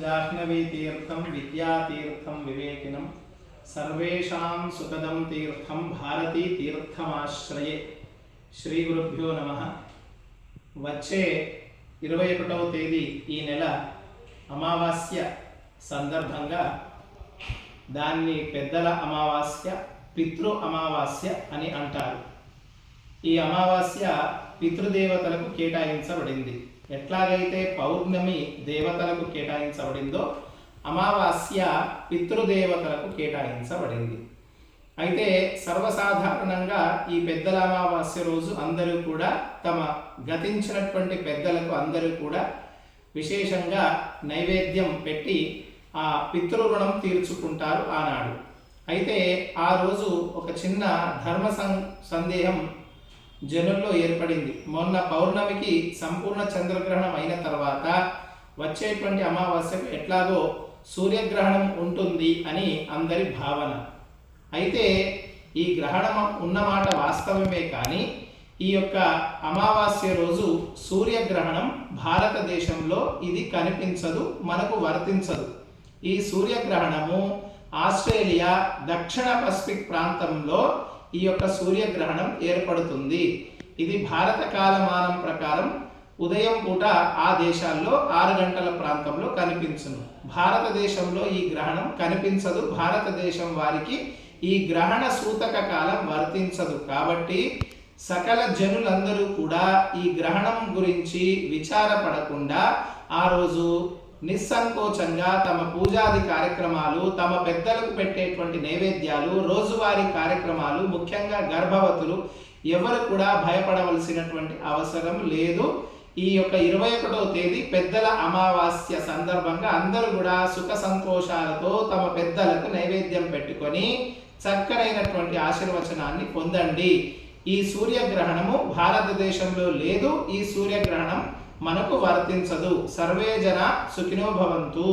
జాహ్నవీతీర్థం విద్యాతీర్థం వివేకినం సర్వేషాం సుఖదం తీర్థం భారతీ తీర్థమాశ్రయే శ్రీ గురుభ్యో నమ వచ్చే ఇరవై ఒకటవ తేదీ ఈ నెల అమావాస్య సందర్భంగా దాన్ని పెద్దల అమావాస్య పితృ అమావాస్య అని అంటారు. ఈ అమావాస్య పితృదేవతలకు కేటాయించబడింది. ఎట్లాగైతే పౌర్ణమి దేవతలకు కేటాయించబడిందో అమావాస్య పితృదేవతలకు కేటాయించబడింది. అయితే సర్వసాధారణంగా ఈ పెద్దల అమావాస్య రోజు అందరూ కూడా తమ గతించినటువంటి పెద్దలకు అందరూ కూడా విశేషంగా నైవేద్యం పెట్టి ఆ పితృణం తీర్చుకుంటారు ఆనాడు. అయితే ఆ రోజు ఒక చిన్న ధర్మ సం- సందేహం జనుల్లో ఏర్పడింది. మొన్న పౌర్ణమికి సంపూర్ణ చంద్రగ్రహణం అయిన తర్వాత వచ్చేటువంటి అమావాస్యకు ఎట్లాగో సూర్యగ్రహణం ఉంటుంది అని అందరి భావన. అయితే ఈ గ్రహణం ఉన్నమాట వాస్తవమే కానీ ఈ యొక్క అమావాస్య రోజు సూర్యగ్రహణం భారతదేశంలో ఇది కనిపించదు మనకు వర్తించదు. ఈ సూర్యగ్రహణము ఆస్ట్రేలియా దక్షిణ పసిఫిక్ ప్రాంతంలో ఈ యొక్క సూర్యగ్రహణం ఏర్పడుతుంది. ఇది భారత కాలమానం ప్రకారం ఉదయం పూట ఆ దేశాల్లో ఆరు గంటల ప్రాంతంలో కనిపించును. భారతదేశంలో ఈ గ్రహణం కనిపించదు. భారతదేశం వారికి ఈ గ్రహణ సూతక కాలం వర్తించదు. కాబట్టి సకల జనులందరూ కూడా ఈ గ్రహణం గురించి విచారపడకుండా ఆ రోజు నిస్సంకోచంగా తమ పూజాది కార్యక్రమాలు తమ పెద్దలకు పెట్టేటువంటి నైవేద్యాలు రోజువారీ కార్యక్రమాలు ముఖ్యంగా గర్భవతులు ఎవరు కూడా భయపడవలసినటువంటి అవసరం లేదు. ఈ యొక్క ఇరవై ఒకటవ తేదీ పెద్దల అమావాస్య సందర్భంగా అందరూ కూడా సుఖ సంతోషాలతో తమ పెద్దలకు నైవేద్యం పెట్టుకొని చక్కనైనటువంటి ఆశీర్వచనాన్ని పొందండి. ఈ సూర్యగ్రహణము భారతదేశంలో లేదు. ఈ సూర్యగ్రహణం మనకు వర్తించదు. సర్వే జన సుఖినో భవంతు.